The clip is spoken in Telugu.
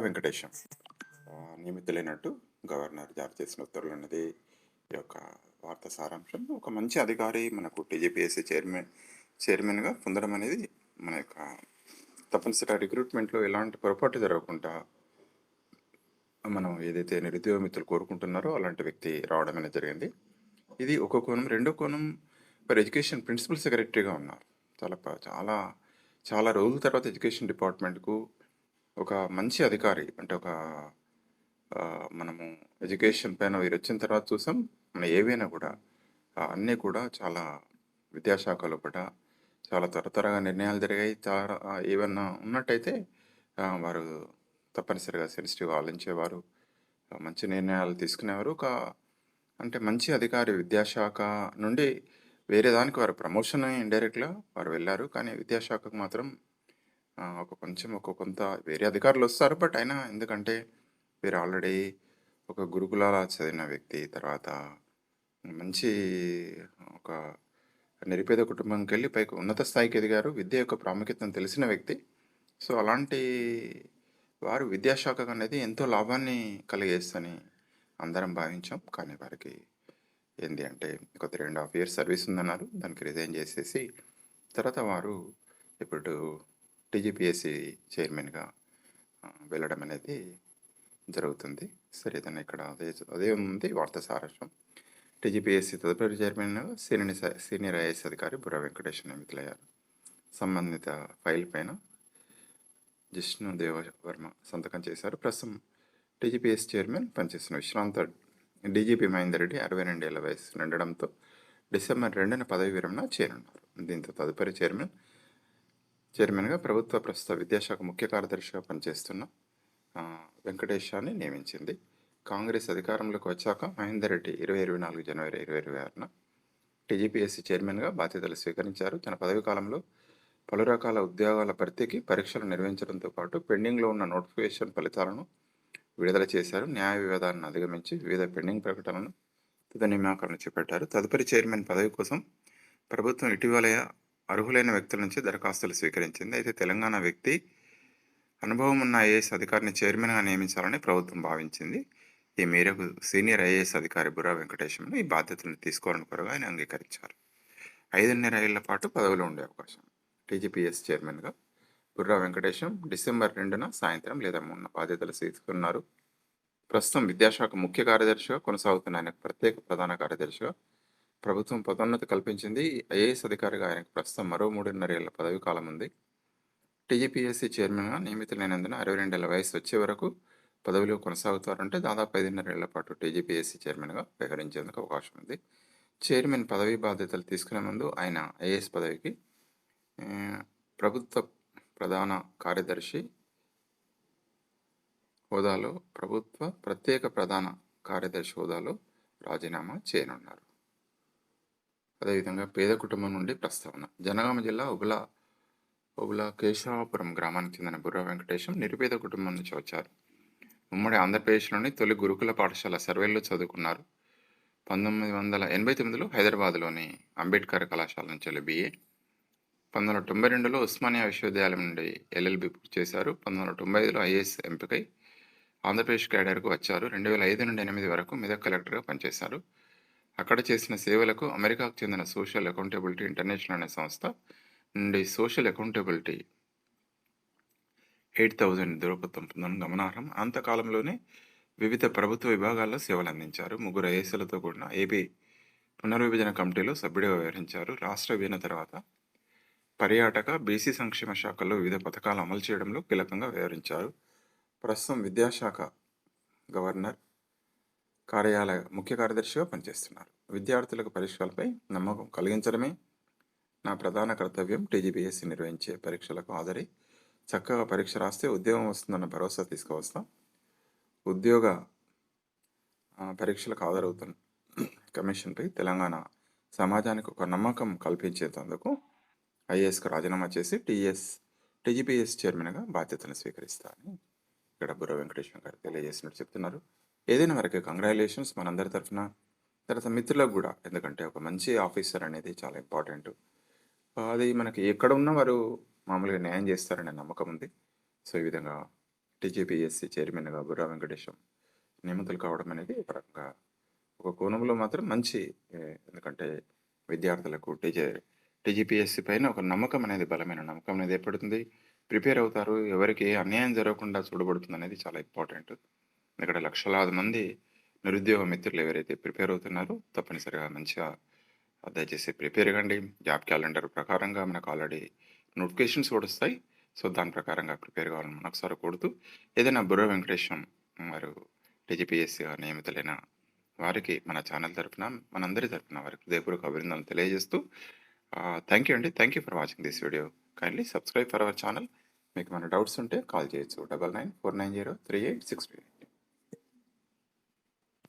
వెంకటేశం. నియమితులైనట్టు గవర్నర్ జారీ చేసిన ఉత్తర్వులు అన్నది ఈ యొక్క వార్త సారాంశం. ఒక మంచి అధికారి మనకు టీజీపీఎస్సీ చైర్మన్ చైర్మన్గా పొందడం అనేది మన యొక్క తప్పనిసరి రిక్రూట్మెంట్లో ఎలాంటి పొరపాటు జరగకుండా మనం ఏదైతే నిరుద్యోగ మిత్రులు కోరుకుంటున్నారో అలాంటి వ్యక్తి రావడం అనేది జరిగింది. ఇది ఒక కోణం. రెండో కోణం మరి ఎడ్యుకేషన్ ప్రిన్సిపల్ సెక్రటరీగా ఉన్నారు. చాలా చాలా చాలా రోజుల తర్వాత ఎడ్యుకేషన్ డిపార్ట్మెంట్కు ఒక మంచి అధికారి అంటే ఒక మనము ఎడ్యుకేషన్ పైన వీరు వచ్చిన తర్వాత చూసాం మన ఏవైనా కూడా అన్నీ కూడా చాలా విద్యాశాఖలు కూడా చాలా త్వర త్వరగా నిర్ణయాలు జరిగాయి. చాలా ఏమన్నా ఉన్నట్టయితే వారు తప్పనిసరిగా సెన్సిటివ్ ఆలోచించేవారు మంచి నిర్ణయాలు తీసుకునేవారు. ఒక అంటే మంచి అధికారి విద్యాశాఖ నుండి వేరే దానికి వారు ప్రమోషన్ ఇండైరెక్ట్గా వారు వెళ్ళారు. కానీ విద్యాశాఖకు మాత్రం ఒక కొంచెం ఒక కొంత వేరే అధికారులు వస్తారు. బట్ అయినా ఎందుకంటే వీరు ఆల్రెడీ ఒక గురుకులాల చదివిన వ్యక్తి తర్వాత మంచి ఒక నిరుపేద కుటుంబంకి వెళ్ళి పైకి ఉన్నత స్థాయికి ఎదిగారు. విద్య యొక్క ప్రాముఖ్యతను తెలిసిన వ్యక్తి. సో అలాంటి వారు విద్యాశాఖకు అనేది ఎంతో లాభాన్ని కలిగేస్తని అందరం భావించాం. కానీ వారికి ఏంది అంటే ఒక three and half years service ఉందన్నారు. దానికి రిజైన్ చేసేసి తర్వాత వారు ఇప్పుడు టీజీపీఎస్సీ చైర్మన్గా వెళ్ళడం అనేది జరుగుతుంది. సరే దాన్ని ఇక్కడ అదే అదే ఉంది వార్త సారాంశం టీజీపీఎస్సీ తదుపరి చైర్మన్ సీనియర్ స- సీనియర్ ఐఏఎస్ అధికారి బుర్ర వెంకటేశ్వర నియమితులయ్యారు సంబంధిత ఫైల్ పైన జిష్ణు దేవవర్మ సంతకం చేశారు. ప్రస్తుతం టీజీపీఎస్ చైర్మన్ పనిచేస్తున్న విశ్రాంత డీజీపీ మహేందర్ రెడ్డి అరవై రెండేళ్ళ వయసు నిండడంతో డిసెంబర్ రెండున పదవి విరమణ చేరున్నారు దీంతో తదుపరి చైర్మన్ చైర్మన్గా ప్రభుత్వ ప్రస్తుత విద్యాశాఖ ముఖ్య కార్యదర్శిగా పనిచేస్తున్న వెంకటేశాన్ని నియమించింది. కాంగ్రెస్ అధికారంలోకి వచ్చాక మహేందర్ రెడ్డి ఇరవై ఇరవై నాలుగు జనవరి ఇరవై ఇరవై ఆరున టీజీపీఎస్సీ చైర్మన్గా బాధ్యతలు స్వీకరించారు. తన పదవి కాలంలో పలు రకాల ఉద్యోగాల భర్తీకి పరీక్షలు నిర్వహించడంతో పాటు పెండింగ్లో ఉన్న నోటిఫికేషన్ ఫలితాలను విడుదల చేశారు. న్యాయ వివాదాలను అధిగమించి వివిధ పెండింగ్ ప్రకటనలను తుది నియామకాలను చేపట్టారు. తదుపరి చైర్మన్ పదవి కోసం ప్రభుత్వం ఇటీవల అర్హులైన వ్యక్తుల నుంచి దరఖాస్తులు స్వీకరించింది. అయితే తెలంగాణ వ్యక్తి అనుభవం ఉన్న ఐఏఎస్ అధికారిని చైర్మన్గా నియమించాలని ప్రభుత్వం భావించింది. ఈ మేరకు సీనియర్ ఐఏఎస్ అధికారి బుర్రా వెంకటేశ్వరను ఈ బాధ్యతను తీసుకోవాలని కోరగా ఆయన అంగీకరించారు. ఐదున్నర ఏళ్ళ పాటు పదవిలో ఉండే అవకాశం. టీజీపీఎస్ చైర్మన్గా బుర్రా వెంకటేశం డిసెంబర్ రెండున సాయంత్రం లేదా మొన్న బాధ్యతలు తీసుకున్నారు ప్రస్తుతం విద్యాశాఖ ముఖ్య కార్యదర్శిగా కొనసాగుతున్న ఆయనకు ప్రత్యేక ప్రధాన కార్యదర్శిగా ప్రభుత్వం పదోన్నతి కల్పించింది. ఐఏఎస్ అధికారిగా ఆయనకు ప్రస్తుతం మరో మూడున్నరేళ్ళ పదవి కాలం ఉంది. టీజీపీఎస్సీ చైర్మన్గా నియమితులైనందున అరవై రెండేళ్ళ వయసు వచ్చే వరకు పదవిలో కొనసాగుతారంటే దాదాపు ఐదున్నరేళ్ళ పాటు టీజీపీఎస్సీ చైర్మన్గా వ్యవహరించేందుకు అవకాశం ఉంది. చైర్మన్ పదవి బాధ్యతలు తీసుకునే ముందు ఆయన ఐఏఎస్ పదవికి ప్రభుత్వ ప్రధాన కార్యదర్శి హోదాలో ప్రభుత్వ ప్రత్యేక ప్రధాన కార్యదర్శి హోదాలో రాజీనామా చేయనున్నారు. అదేవిధంగా పేద కుటుంబం నుండి ప్రస్తావన. జనగామ జిల్లా ఉబుల ఉబుల కేశవాపురం గ్రామానికి చెందిన బుర్ర వెంకటేశం నిరుపేద కుటుంబం నుంచి వచ్చారు. ఉమ్మడి ఆంధ్రప్రదేశ్లోని తొలి గురుకుల పాఠశాల సర్వేల్లో చదువుకున్నారు. పంతొమ్మిది వందల ఎనభై తొమ్మిదిలో హైదరాబాద్లోని అంబేద్కర్ కళాశాల నుంచి బిఏ పంతొమ్మిది వందల తొంభై రెండులో ఉస్మానియా విశ్వవిద్యాలయం నుండి ఎల్ఎల్బి పూర్తి చేశారు. పంతొమ్మిది వందల తొంభై ఐదులో ఐఏఎస్ ఎంపికై ఆంధ్రప్రదేశ్ క్యాడర్కు వచ్చారు. రెండు వేల ఐదు నుండి ఎనిమిది వరకు మెదక్ కలెక్టర్గా పనిచేశారు. అక్కడ చేసిన సేవలకు అమెరికాకు చెందిన సోషల్ అకౌంటబిలిటీ ఇంటర్నేషనల్ అనే సంస్థ నుండి సోషల్ అకౌంటబిలిటీ ఎయిట్ థౌజండ్ దూరపత్వం పొందడం గమనార్హం. అంతకాలంలోనే వివిధ ప్రభుత్వ విభాగాల్లో సేవలు అందించారు. ముగ్గురు ఐఏఎస్లతో కూడిన ఏపీ పునర్విభజన కమిటీలో సభ్యుడిగా వ్యవహరించారు. రాష్ట్ర విభజన తర్వాత పర్యాటక బీసీ సంక్షేమ శాఖల్లో వివిధ పథకాలు అమలు చేయడంలో కీలకంగా వ్యవహరించారు. ప్రస్తుతం విద్యాశాఖ గవర్నర్ కార్యాలయ ముఖ్య కార్యదర్శిగా పనిచేస్తున్నారు. విద్యార్థులకు పరీక్షలపై నమ్మకం కలిగించడమే నా ప్రధాన కర్తవ్యం. టీజీపీఎస్సీ నిర్వహించే పరీక్షలకు హాజరై చక్కగా పరీక్ష రాస్తే ఉద్యోగం వస్తుందన్న భరోసా తీసుకువస్తాం. ఉద్యోగ పరీక్షలకు హాజరవుతున్న కమిషన్పై తెలంగాణ సమాజానికి ఒక నమ్మకం కల్పించేందుకు ఐఏఎస్కు రాజీనామా చేసి టీఎస్ టీజీపీఎస్ చైర్మన్గా బాధ్యతలను స్వీకరిస్తానని ఇక్కడ బుర్ర వెంకటేశ్వర గారు తెలియజేసినట్టు చెప్తున్నారు. ఏదైనా వరకు కంగ్రాచులేషన్స్ మనందరి తరఫున. తర్వాత మిత్రులకు కూడా ఎందుకంటే ఒక మంచి ఆఫీసర్ అనేది చాలా ఇంపార్టెంట్ అది మనకి ఎక్కడ ఉన్నా వారు మామూలుగా న్యాయం చేస్తారనే నమ్మకం ఉంది. సో ఈ విధంగా టీజీపీఎస్సీ చైర్మన్గా బుర్రా వెంకటేశం నియమితులు కావడం అనేది ఒక రకంగా ఒక కోణంలో మాత్రం మంచి ఎందుకంటే విద్యార్థులకు టీజే టీజీపీఎస్సీ పైన ఒక నమ్మకం అనేది బలమైన నమ్మకం అనేది ఏర్పడుతుంది. ప్రిపేర్ అవుతారు. ఎవరికి అన్యాయం జరగకుండా చూడబడుతుంది అనేది చాలా ఇంపార్టెంట్ ఇక్కడ లక్షలాది మంది నిరుద్యోగ మిత్రులు ఎవరైతే ప్రిపేర్ అవుతున్నారో తప్పనిసరిగా మంచిగా దయచేసి ప్రిపేర్ కండి జాబ్ క్యాలెండర్ ప్రకారంగా మనకు ఆల్రెడీ నోటిఫికేషన్స్ కూడా వస్తాయి. సో దాని ప్రకారంగా ప్రిపేర్ కావాలని మనకు ఒకసారి కోరుతూ ఏదైనా బుర్ర వెంకటేశం వారు టీజీపీఎస్సీగా నియమితులైన వారికి మన ఛానల్ తరఫున మనందరి తరఫున వారికి హృదయపూర్వక అభినందనలు తెలియజేస్తూ థ్యాంక్ యూ అండి. Thank you for watching this video kindly subscribe for our channel మీకు మన డౌట్స్ ఉంటే కాల్ చేయొచ్చు. Double nine four nine zero three eight six three